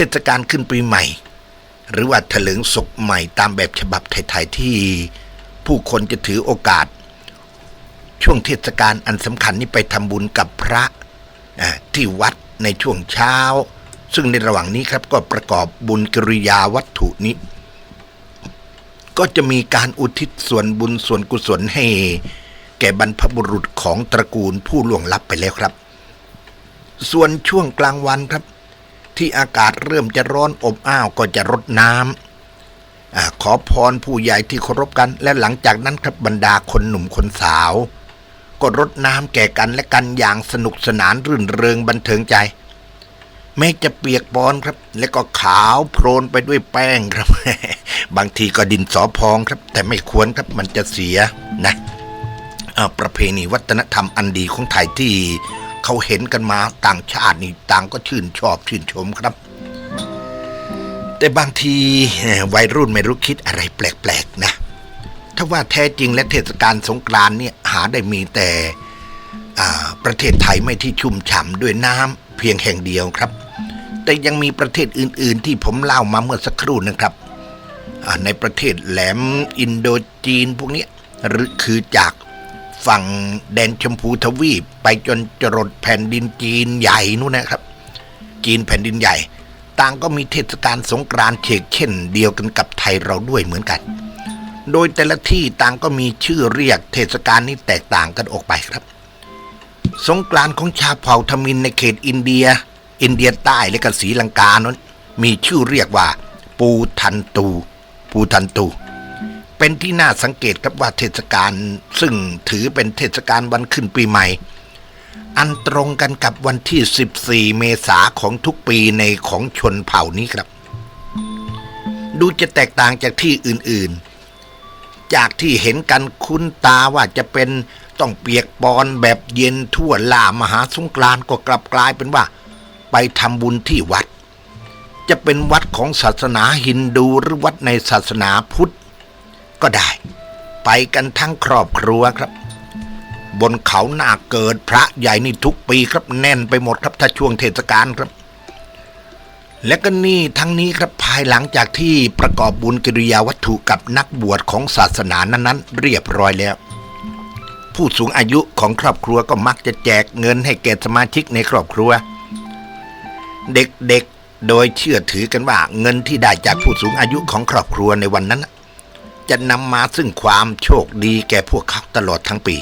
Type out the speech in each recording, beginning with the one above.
เทศกาลขึ้นปีใหม่ หรือว่าเถลิงศกใหม่ตามแบบฉบับไทยๆที่ผู้คนจะถือโอกาส ช่วงเทศกาลอันสำคัญนี้ไปทำบุญกับพระที่วัดในช่วงเช้า ซึ่งในระหว่างนี้ครับก็ประกอบบุญกิริยาวัตถุนี้ ก็จะมีการอุทิศส่วนบุญส่วนกุศลให้ แก่บรรพบุรุษของตระกูลผู้ล่วงลับไปแล้วครับ ส่วนช่วงกลางวันครับ ที่อากาศเริ่มจะร้อนอบอ้าวก็จะรดน้ำอขอพรผู้ใหญ่ที่เคารพกันและหลังจากนั้นครับบรรดาคนหนุ่มคนสาว ก็รดน้ำแก่กันและกันอย่างสนุกสนานรื่นเริงบันเทิงใจแม้จะเปียกปอนครับ และก็ขาวโพลนไปด้วยแป้งครับ บางทีก็ดินสอพองครับ แต่ไม่ควรครับมันจะเสียนะประเพณีวัฒนธรรมอันดีของไทยที่ เขาเห็นกันมาต่างชาตินี่ต่างก็ชื่นชอบชื่นชมครับ แต่บางทีวัยรุ่นไม่รู้คิดอะไรแปลกๆนะถ้าว่าแท้จริงและเทศกาลสงกรานต์เนี่ยหาได้มีแต่ประเทศไทยไม่ที่ชุ่มฉ่ำด้วยน้ำเพียงแห่งเดียวครับ แต่ยังมีประเทศอื่น ๆ ที่ผมเล่ามาเมื่อสักครู่นะครับในประเทศแหลมอินโดจีนพวกนี้หรือคือจาก ฝั่งแดนชมพูทวีป ไปจนจรดแผ่นดินจีนใหญ่นู่นนะครับ จีนแผ่นดินใหญ่ ต่างก็มีเทศกาลสงกรานต์เชกเช่น เดียวกันกับไทยเราด้วยเหมือนกัน โดยแต่ละที่ต่างก็มีชื่อเรียกเทศกาลนี้แตกต่างกันออกไปครับ สงกรานต์ของชาวเผ่าทมินในเขตอินเดีย อินเดียใต้และก็ศรีลังกานั้นมีชื่อเรียกว่า ปูทันตู ปูทันตู เป็นที่น่าสังเกตครับว่าเทศกาลซึ่งถือเป็นเทศกาลวันขึ้นปีใหม่ อันตรงกันกับวันที่ 14 เมษาของทุกปีในของชนเผ่านี้ครับ ดูจะแตกต่างจากที่อื่นๆ จากที่เห็นกันคุ้นตาว่าจะเป็นต้องเปียกปอนแบบเย็นทั่วล่ามหาสงกรานก็กลับกลายเป็นว่า ไปทำบุญที่วัด จะเป็นวัดของศาสนาฮินดูหรือวัดในศาสนาพุทธ ก็ได้ ไปกันทั้งครอบครัวครับ บนเขาหน้าเกิดพระใหญ่นี่ทุกปีครับแน่นไปหมดครับถ้าช่วงเทศกาลครับ และก็นี่ทั้งนี้ครับภายหลังจากที่ประกอบบุญกิริยาวัตถุกับนักบวชของศาสนานั้นๆ เรียบร้อยแล้ว ผู้สูงอายุของครอบครัวก็มักจะแจกเงินให้แก่สมาชิกในครอบครัว เด็กๆโดยเชื่อถือกันว่าเงินที่ได้จากผู้สูงอายุของครอบครัวในวันนั้น จะนำมาซึ่งความโชคดีแก่พวกเขาตลอดทั้งปี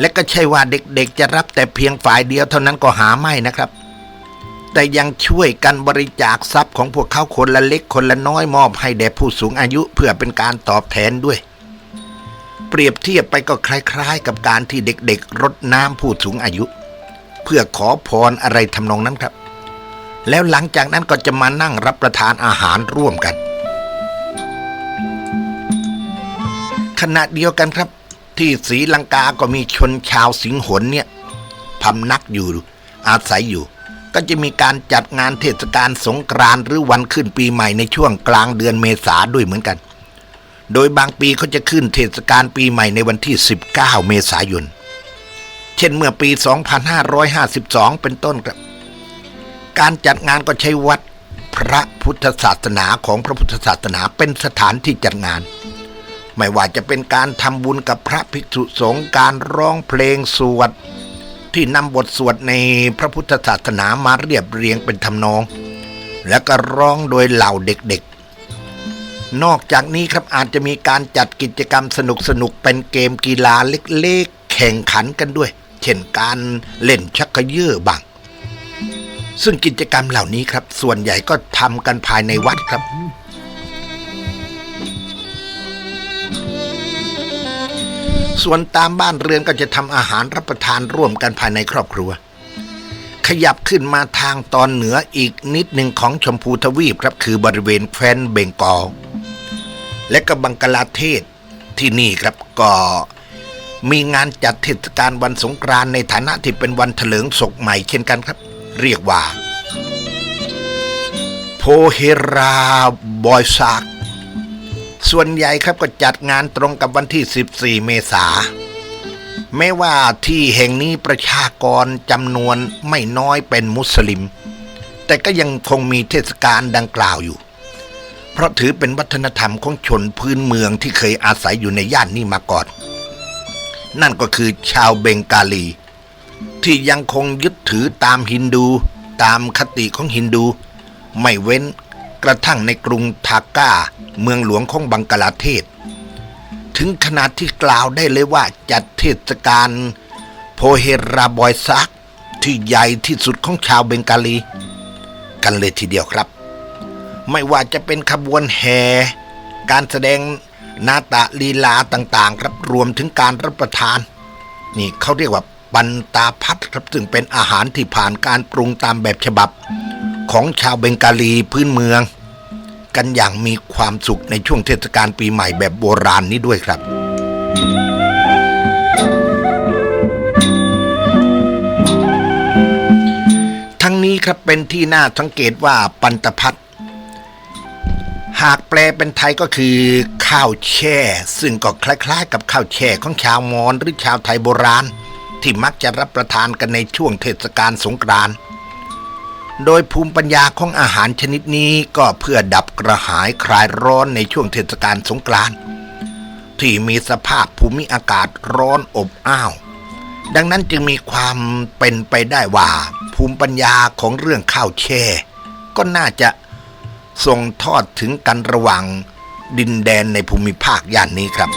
และก็ใช่ว่าเด็กๆ จะรับแต่เพียงฝ่ายเดียวเท่านั้นก็หาไม่นะครับ แต่ยังช่วยกันบริจาคทรัพย์ของพวกเขาคนละเล็กคนละน้อยมอบให้แด่ผู้สูงอายุเพื่อเป็นการตอบแทนด้วย เปรียบเทียบไปก็คล้ายๆ กับการที่เด็กๆรดน้ำผู้สูงอายุ เพื่อขอพรอะไรทำนองนั้นครับ แล้วหลังจากนั้นก็จะมานั่งรับประทานอาหารร่วมกัน ขณะเดียวกันครับ ที่ศรีลังกาก็มีชนชาวสิงหนเนี่ยพำนักอยู่อาศัยอยู่ ก็จะมีการจัดงานเทศกาลสงกรานต์หรือวันขึ้นปีใหม่ในช่วงกลางเดือนเมษาด้วยเหมือนกัน โดยบางปีเขาจะขึ้นเทศกาลปีใหม่ในวันที่ 19 เมษายน เช่นเมื่อปี 2552 เป็นต้นครับ การจัดงานก็ใช้วัดพระพุทธศาสนาของพระพุทธศาสนาเป็นสถานที่จัดงาน ไม่ว่าจะเป็นการทำบุญกับพระภิกษุสงฆ์การร้องเพลงสวด ที่นำบทสวดในพระพุทธศาสนามาเรียบเรียงเป็นทำนอง และก็ร้องโดยเหล่าเด็กๆ นอกจากนี้ครับอาจจะมีการจัดกิจกรรมสนุกๆเป็นเกมกีฬาเล็กๆ แข่งขันกันด้วย เช่นการเล่นชักเยื้อบังซึ่งกิจกรรมเหล่านี้ครับ ส่วนใหญ่ก็ทำกันภายในวัดครับ ส่วนตามบ้านเรือนก็จะทำอาหารรับประทานร่วมกันภายในครอบครัว ขยับขึ้นมาทางตอนเหนืออีกนิดหนึ่งของชมพูทวีปครับคือบริเวณแคว้นเบงกอล และก็บังกลาเทศที่นี่ครับก็มีงานจัดเทศกาลวันสงกรานในฐานะที่เป็นวันเถลิงศกใหม่เช่นกันครับ เรียกว่า โพเฮราบอยซาก ส่วนใหญ่ครับก็จัดงานตรงกับวันที่ 14 เมษาแม้ว่าที่แห่งนี้ประชากรจำนวนไม่น้อยเป็นมุสลิม แต่ก็ยังคงมีเทศกาลดังกล่าวอยู่ เพราะถือเป็นวัฒนธรรมของชนพื้นเมืองที่เคยอาศัยอยู่ในย่านนี้มาก่อน นั่นก็คือชาวเบงกาลี ที่ยังคงยึดถือตามฮินดู ตามคติของฮินดู ไม่เว้นกระทั่งในกรุงทาก้า เมืองหลวงของบังกลาเทศ ถึงขนาดที่กล่าวได้เลยว่าจัดเทศกาลโพเฮราบอยซักที่ใหญ่ที่สุดของชาวเบงกาลี กันเลยทีเดียวครับ ไม่ว่าจะเป็นขบวนแห่การแสดงนาตะลีลาต่างๆ ครับรวมถึงการรับประทาน นี่เขาเรียกว่าปันตาพัดครับซึ่งเป็นอาหารที่ผ่านการปรุงตามแบบฉบับ ของชาวเบงกาลีพื้นเมือง กันอย่างมีความสุขในช่วงเทศกาลปีใหม่แบบโบราณนี้ด้วยครับทั้งนี้ครับเป็นที่น่าสังเกตว่าปันตพัดหากแปลเป็นไทยก็คือข้าวแช่ ซึ่งก็คล้ายๆ กับข้าวแช่ของชาวมอญหรือชาวไทยโบราณ ที่มักจะรับประทานกันในช่วงเทศกาลสงกรานต์ โดยภูมิปัญญาของอาหารชนิดนี้ก็เพื่อดับกระหายคลายร้อนในช่วงเทศกาลสงกรานต์ที่มีสภาพภูมิอากาศร้อนอบอ้าว ดังนั้นจึงมีความเป็นไปได้ว่า ภูมิปัญญาของเรื่องข้าวแช่ ก็น่าจะส่งทอดถึงกันระหว่างดินแดนในภูมิภาคย่านนี้ครับ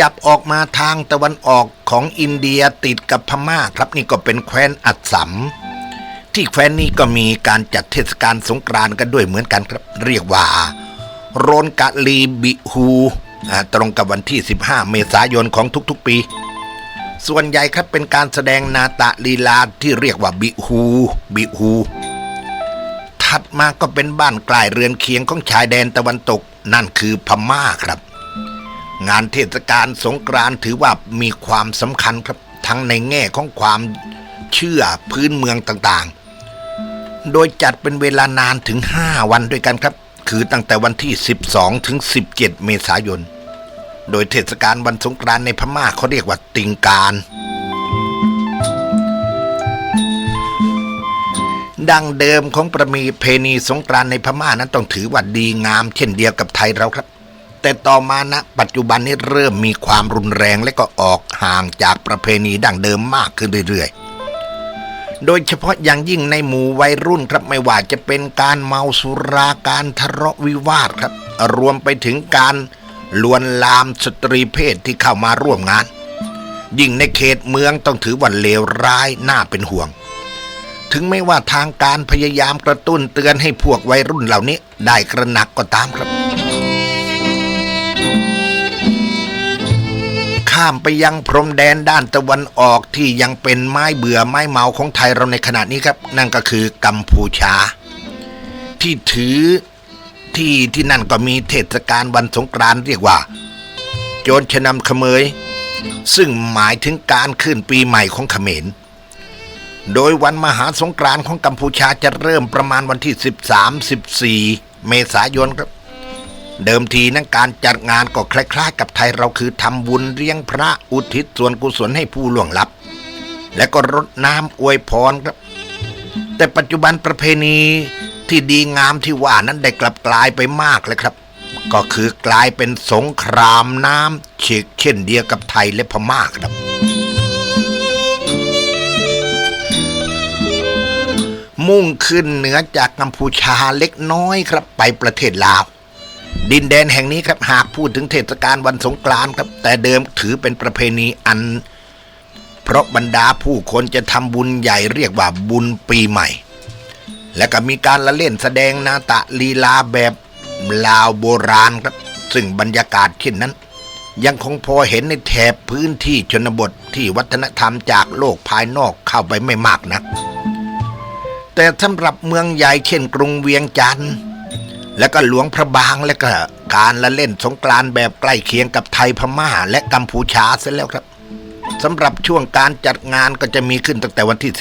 ยับออกมาทางตะวันออกของอินเดียติดกับพม่าครับนี่ก็เป็นแคว้นอัดสัมที่แคว้นนี้ก็มีการจัดเทศกาลสงกรานต์กันด้วยเหมือนกันครับ เรียกว่า โรนกะลีบิฮูอ่าตรงกับวันที่ 15 เมษายนของทุกๆปี ส่วนใหญ่ครับเป็นการแสดงนาตะลีลาที่เรียกว่าบิฮูบิฮูถัดมาก็เป็นบ้านกล้เรือนเคียงของชายแดนตะวันตกนั่นคือพม่าครับ งานเทศกาลสงกรานต์ถือว่ามีความสำคัญครับทั้งในแง่ของความเชื่อพื้นเมืองต่างๆ โดยจัดเป็นเวลานานถึง 5 วันด้วยกันครับ คือตั้งแต่วันที่ 12 ถึง 17 เมษายน โดยเทศกาลวันสงกรานต์ในพม่าเขาเรียกว่าติงการดังเดิมของประมีเพณีสงกรานในพม่านั้นต้องถือว่าดีงามเช่นเดียวกับไทยเราครับ แต่ต่อมานะปัจจุบันนี้เริ่มมีความรุนแรงและก็ออกห่างจากประเพณีดั้งเดิมมากขึ้นเรื่อยๆ โดยเฉพาะอย่างยิ่งในหมู่วัยรุ่นครับไม่ว่าจะเป็นการเมาสุราการทะเลาะวิวาทครับ รวมไปถึงการลวนลามสตรีเพศที่เข้ามาร่วมงาน ยิ่งในเขตเมืองต้องถือว่าเลวร้ายน่าเป็นห่วงถึงไม่ว่าทางการพยายามกระตุ้นเตือนให้พวกวัยรุ่นเหล่านี้ได้กระหนักก็ตามครับ ข้ามไปยังพรมแดนด้านตะวันออกที่ยังเป็นไม้เบื่อไม้เมาของไทยเราในขณะนี้ครับ นั่นก็คือกัมพูชา ที่ถือที่ที่นั่นก็มีเทศกาลวันสงกรานต์เรียกว่า โจรชนำเขมย ซึ่งหมายถึงการขึ้นปีใหม่ของเขมร โดยวันมหาสงกรานต์ของกัมพูชาจะเริ่มประมาณวันที่ 13-14 เมษายนครับ เดิมทีนั้นการจัดงานก็คล้ายๆ กับไทยเราคือทำบุญเลี้ยงพระอุทิศส่วนกุศลให้ผู้ล่วงลับ และก็รดน้ำอวยพรครับ แต่ปัจจุบันประเพณีที่ดีงามที่ว่านั้นได้กลับกลายไปมากเลยครับ ก็คือกลายเป็นสงครามน้ำเชกเช่นเดียวกับไทยและพม่าครับ มุ่งขึ้นเหนือจากกัมพูชาเล็กน้อยครับไปประเทศลาว ดินแดนแห่งนี้ครับหากพูดถึงเทศกาลวันสงกรานต์ครับ แต่เดิมถือเป็นประเพณีอัน เพราะบรรดาผู้คนจะทำบุญใหญ่เรียกว่าบุญปีใหม่ และก็มีการละเล่นแสดงนาตะลีลาแบบลาวโบราณครับ ซึ่งบรรยากาศเช่นนั้น ยังคงพอเห็นในแถบพื้นที่ชนบทที่วัฒนธรรมจากโลกภายนอกเข้าไปไม่มากนักแต่สำหรับเมืองใหญ่เช่นกรุงเวียงจันทร์ และก็หลวงพระบางและก็การละเล่นสงกรานต์แบบใกล้เคียงกับไทยพม่า และกัมพูชาเสียแล้วครับสำหรับช่วงการจัดงานก็จะมีขึ้นตั้งแต่วันที่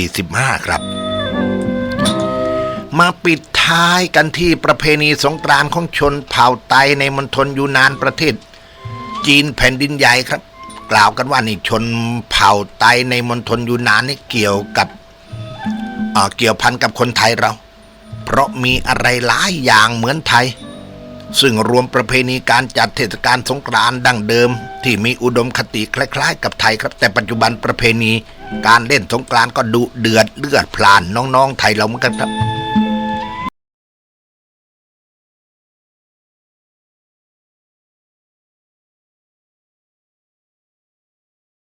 13 14 15 ครับ มาปิดท้ายกันที่ประเพณีสงกรานต์ของชนเผ่าไตในมณฑลยูนานประเทศ จีนแผ่นดินใหญ่ครับ กล่าวกันว่านี่ชนเผ่าไตในมณฑลยูนานนี่เกี่ยวกับเเกี่ยวพันกับคนไทยเรา เพราะมีอะไรหลายอย่างเหมือนไทย ซึ่งรวมประเพณีการจัดเทศกาลสงกรานต์ดั้งเดิม ที่มีอุดมคติคล้ายๆ กับไทยครับ แต่ปัจจุบันประเพณี การเล่นสงกรานต์ก็ดุเดือดเลือดพล่านน้องๆไทยเราเหมือนกันครับ